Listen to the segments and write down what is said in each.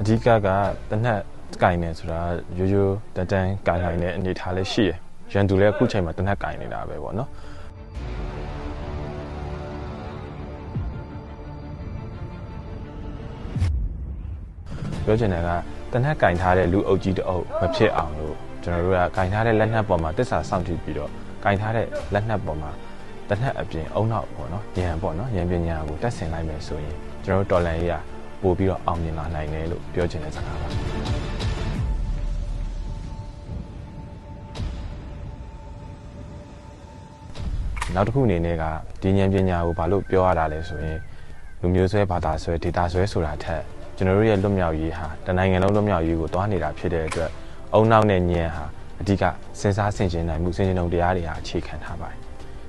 အဓိကကတနက်ကင်နေဆိုတာရိုးရိုးတန်တန်ကင်နိုင်တဲ့အနေထားလေးရှိရယ်ရန်သူလည်းအခုချိန်မှာတနက်ကင်နေတာပဲပေါ့နော်ပြောချင်တယ်ကတနက်ကင်ထားတဲ့လူအုပ်ကြီးတအုပ်မဖြစ်အောင်လို့ကျွန်တော်တို့ကကင်ထားတဲ့လက်နက်ပေါ်မှာတစ္ဆာစောင့်ကြည့်ပြီးတော့ကင်ထားတဲ့လက်နက်ပေါ်မှာတနက်အပြင်အုံနောက်ပေါ့နော်ညံပေါ့နော်ညံပညာကိုတက်ဆင်လိုက်မယ်ဆိုရင်ကျွန်တော်တို့တော်လန်ရေးက ပို့ပြီးတော့အောင်မြင်လာနိုင်တယ်လို့ပြောချင်တဲ့စကားပါနောက်တစ်ခုအနေနဲ့ကဒီဉာဏ်ပညာကိုဘာလို့ပြောရတာလဲဆိုရင်လူမျိုးဆွဲဘာသာဆွဲဒေတာဆွဲဆိုတာထက်ကျွန်တော်တို့ရဲ့လွတ်မြောက်ရေးဟာတနိုင်ငံလုံးလွတ်မြောက်ရေးကိုတွားနေတာဖြစ်တဲ့အတွက်အုံနောက်နဲ့ညံဟာအဓိကစဉ်းစားဆင်ခြင်နိုင်မှုဆင်ခြင်တုံတရားတွေဟာအခြေခံထားပါတယ်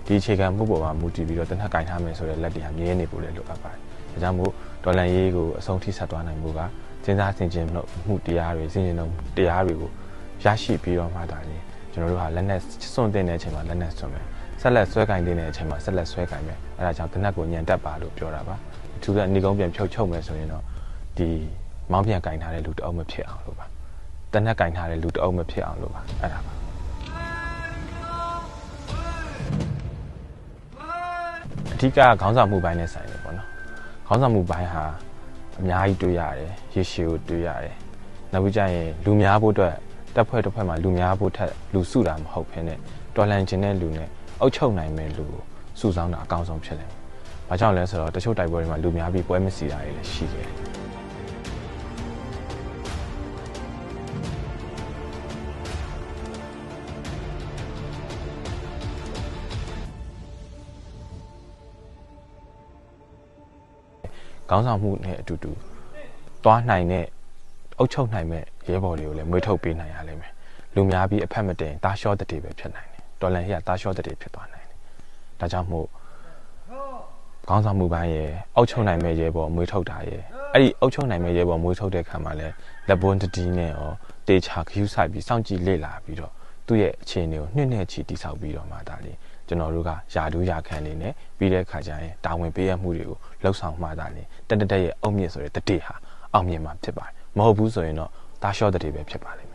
ဒီအခြေခံမှုပေါ်မှာမူတည်ပြီးတော့တနက်ကင်ထားမယ်ဆိုတဲ့လက်တွေဟာမြဲနေဖို့လည်းလိုအပ်ပါတယ် ဒါကြောင့်မို့ဒေါ်လန်ရေးကိုအဆုံးထိဆက်သွားနိုင်မှုကစဉ်းစားဆင်ခြင်မှုတရားတွေဆင်ခြင်တုံတရားတွေကိုရရှိပြီးတော့မှဒါလေကျွန်တော်တို့ဟာလက်နဲ့စွန့်တင်တဲ့အချိန်မှာလက်နဲ့စွန့်မယ်ဆက်လက်ဆွဲကင်တင်တဲ့အချိန်မှာဆက်လက်ဆွဲကင်မယ်အဲဒါကြောင့်တနက်ကိုညံတက်ပါလို့ပြောတာပါအထူးကအနီကုန်းပြန်ဖြုတ်ချုပ်မယ်ဆိုရင်တော့ဒီမောင်းပြန်ကင်ထားတဲ့လူတအုပ်မဖြစ်အောင်လို့ပါတနက်ကင်ထားတဲ့လူတအုပ်မဖြစ်အောင်လို့ပါအဲ့ဒါပါအဓိကခေါင်းဆောင်မှုပိုင်းနဲ့ဆိုင်တယ်ပေါ့နော် ခေါင်းဆောင်မှုပိုင်းဟာအများကြီးတွေ့ရတယ်ရေရှည်ကိုတွေ့ရတယ်နောက်ပြီးကြရင်လူများဖို့အတွက်တက်ဖွဲ့တစ်ဖွဲ့မှာလူများဖို့ထက်လူစုတာမဟုတ်ဘဲနဲ့တော်လှန်ခြင်းတဲ့လူနဲ့အုပ်ချုပ်နိုင်မဲ့လူကိုစုဆောင်းတာအကောင်းဆုံးဖြစ်တယ်။ဘာကြောင့်လဲဆိုတော့တချို့တိုက်ပွဲတွေမှာလူများပြီးပွဲမစီတာတွေလည်းရှိတယ်။ ခေါင်းဆောင်မှုနဲ့အတူတူသွားနိုင်တဲ့အုပ်ချုပ်နိုင်မဲ့ရဲဘော်တွေကိုလည်းမွေးထုတ်ပေးနိုင်ရလိမ့်မယ်လူများပြီးအဖက်မတင်တားလျှော့တဲ့တွေပဲဖြစ်နိုင်တယ်တော်လန်ဟိကတားလျှော့တဲ့တွေဖြစ်သွားနိုင်တယ်ဒါကြောင့်မို့ခေါင်းဆောင်မှုပိုင်းရဲ့အုပ်ချုပ်နိုင်မဲ့ရဲဘော်မွေးထုတ်တာရဲ့အဲ့ဒီအုပ်ချုပ်နိုင်မဲ့ရဲဘော်မွေးထုတ်တဲ့ခံမှာလဲလက်ပွန်းတတီးနဲ့ရောတေချာခ ्यू ဆိုင်ပြီးစောင့်ကြည့်လေ့လာပြီးတော့သူ့ရဲ့အခြေအနေကိုနှစ်နှစ်ချီတိဆောက်ပြီးတော့မှဒါလေး ကျွန်တော်တို့ကယာဒူးယာခံနေနဲ့ပြီးတဲ့အခါကျရင်တာဝန်ပေးရမှုတွေကိုလှုပ်ဆောင်မှသာလေတက်တက်ရဲ့အုံမြင့်ဆိုတဲ့တတိဟာအောင်မြင်မှာဖြစ်ပါတယ်မဟုတ်ဘူးဆိုရင်တော့ဒါရှော့တဲ့တွေပဲဖြစ်ပါလိမ့်မယ်